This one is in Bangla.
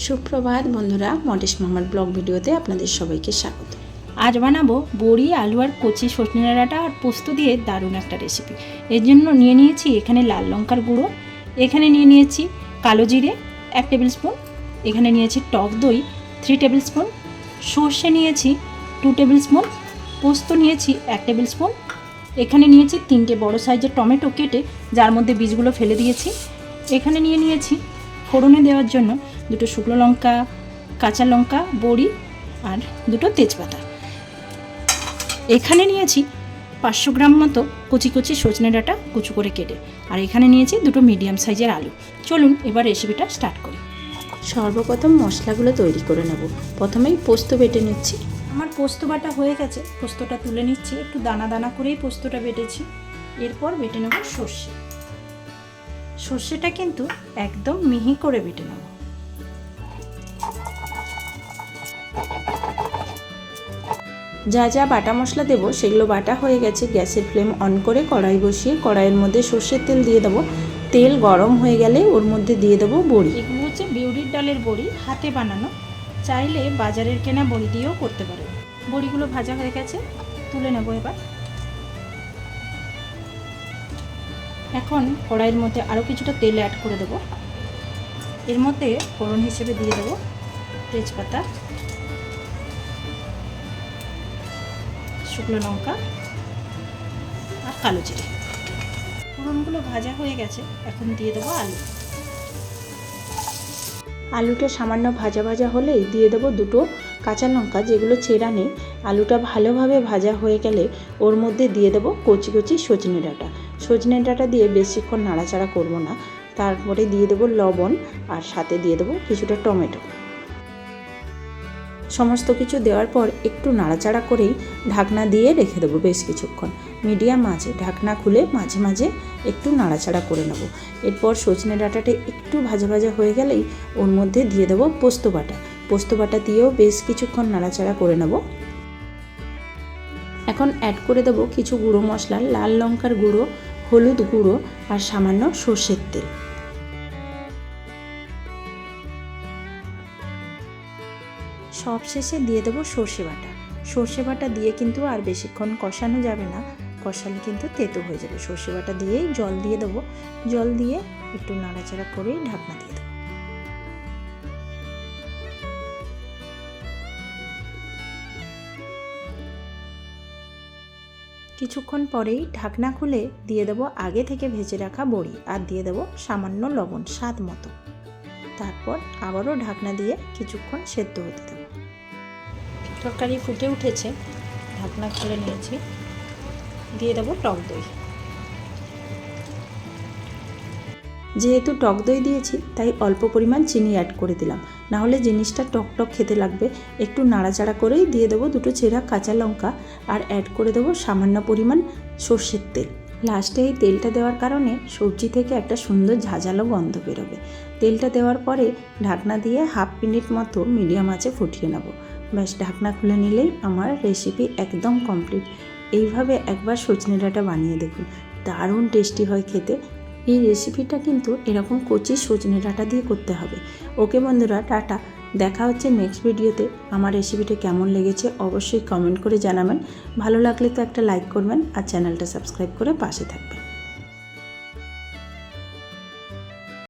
সুপ্রভাত বন্ধুরা, মডেশ মামার ব্লগ ভিডিওতে আপনাদের সবাইকে স্বাগত। আজ বানাবো বড়ি, আলু আর কচি সজনে ডাঁটা আর পোস্ত দিয়ে দারুণ একটা রেসিপি এর জন্য নিয়ে নিয়েছি এখানে লাল লঙ্কার গুঁড়ো, এখানে নিয়ে নিয়েছি কালো জিরে এক টেবিল স্পুন, এখানে নিয়েছি টক দই থ্রি টেবিল স্পুন, সর্ষে নিয়েছি টু টেবিল স্পুন, পোস্ত নিয়েছি এক টেবিল স্পুন, এখানে নিয়েছি তিনটে বড় সাইজের টমেটো কেটে যার মধ্যে বীজগুলো ফেলে দিয়েছি, এখানে নিয়ে নিয়েছি ফোড়নে দেওয়ার জন্য দুটো শুকনো লঙ্কা, কাঁচা লঙ্কা, বড়ি আর দুটো তেজপাতা। এখানে নিয়েছি পাঁচশো গ্রাম মতো কচি কুচি সজনে ডাঁটা কুচু করে কেটে। আর এখানে নিয়েছি দুটো মিডিয়াম সাইজের আলু। চলুন এবার রেসিপিটা স্টার্ট করি। সর্বপ্রথম মশলাগুলো তৈরি করে নেব। প্রথমেই পোস্ত বেটে নিচ্ছি। আমার পোস্ত বাটা হয়ে গেছে। পোস্তটা তুলে নিচ্ছি। একটু দানা দানা করেই পোস্তটা বেটেছি। এরপর বেটে নেব সর্ষে। সর্ষেটা কিন্তু একদম মিহি করে বেটে নেব। যা যা বাটা মশলা দেবো, সেগুলো বাটা হয়ে গেছে। গ্যাসের ফ্লেম অন করে কড়াই বসিয়ে কড়াইয়ের মধ্যে সর্ষের তেল দিয়ে দেবো। তেল গরম হয়ে গেলে ওর মধ্যে দিয়ে দেবো বড়ি। এগুলো হচ্ছে বিউরির ডালের বড়ি, হাতে বানানো। চাইলে বাজারের কেনা বড়ি দিয়েও করতে পারেন বড়িগুলো ভাজা হয়ে গেছে, তুলে নেব এবার। এখন কড়াইয়ের মধ্যে আরও কিছুটা তেল অ্যাড করে দেবো। এর মধ্যে ফোড়ন হিসেবে দিয়ে দেবো তেজপাতা। শুকনো লঙ্কা আর কালো জিরে। ফোড়নগুলো ভাজা হয়ে গেছে, এখন দিয়ে দেবো আলু। আলুটা সামান্য ভাজা ভাজা হলেই দিয়ে দেবো দুটো কাঁচা লঙ্কা, যেগুলো চেরা নেই। আলুটা ভালোভাবে ভাজা হয়ে গেলে ওর মধ্যে দিয়ে দেবো কচি কচি সজনে ডাঁটা। সজনে ডাঁটা দিয়ে বেশিক্ষণ নাড়াচাড়া করব না। তারপরে দিয়ে দেবো লবণ আর সাথে দিয়ে দেবো কিছুটা টমেটো। সমস্ত কিছু দেওয়ার পর একটু নাড়াচাড়া করেই ঢাকনা দিয়ে রেখে দেবো বেশ কিছুক্ষণ। মিডিয়াম আঁচে ঢাকনা খুলে মাঝে মাঝে একটু নাড়াচাড়া করে নেব। এরপর সজনে ডাঁটাটা একটু ভাজা ভাজা হয়ে গেলেই ওর মধ্যে দিয়ে দেবো পোস্ত বাটা। পোস্ত বাটা দিয়েও বেশ কিছুক্ষণ নাড়াচাড়া করে নেব। এখন অ্যাড করে দেবো কিছু গুঁড়ো মশলা, লাল লঙ্কার গুঁড়ো, হলুদ গুঁড়ো আর সামান্য সর্ষের তেল। সব শেষে দিয়ে দেবো সর্ষে বাটা। সর্ষে বাটা দিয়ে কিন্তু আর বেশিক্ষণ কষানো যাবে না। কষালে কিন্তু তেতো হয়ে যাবে। সর্ষে বাটা দিয়েই জল দিয়ে দেবো। জল দিয়ে একটু নাড়াচাড়া করেই ঢাকনা দিয়ে দেবো। কিছুক্ষণ পরেই ঢাকনা খুলে দিয়ে দেবো আগে থেকে ভেজে রাখা বড়ি আর দিয়ে দেবো সামান্য লবণ স্বাদ মতো। তারপর আবারও ঢাকনা দিয়ে কিছুক্ষণ সেদ্ধ হতে দেবো। তরকারি ফুটে উঠেছে, ঢাকনা খুলে নিয়েছি, দিয়ে দেবো টক দই। যেহেতু টক দই দিয়েছি, তাই অল্প পরিমাণ চিনি অ্যাড করে দিলাম। না হলে জিনিসটা টক টক খেতে লাগবে। একটু নাড়াচাড়া করেই দিয়ে দেবো দুটো চেরা কাঁচা লঙ্কা আর অ্যাড করে দেবো সামান্য পরিমাণ সর্ষের তেল। লাস্টে এই তেলটা দেওয়ার কারণে সবজি থেকে একটা সুন্দর ঝাঁঝালো গন্ধ বেরোবে। তেলটা দেওয়ার পরে ঢাকনা দিয়ে হাফ মিনিট মতো মিডিয়াম আঁচে ফুটিয়ে নেব। ব্যাস, ঢাকনা খুলে নিলেই আমার রেসিপি একদম কমপ্লিট এইভাবে একবার সজনে ডাঁটা বানিয়ে দেখুন, দারুণ টেস্টি হয় খেতে। এই রেসিপিটা কিন্তু এরকম কচি সজনে ডাঁটা দিয়ে করতে হবে। ওকে বন্ধুরা, টাটা। দেখা হচ্ছে নেক্সট ভিডিওতে আমার রেসিপিটা কেমন লেগেছে অবশ্যই কমেন্ট করে জানাবেন। ভালো লাগলে তো একটা লাইক করবেন আর চ্যানেলটা সাবস্ক্রাইব করে পাশে থাকবেন।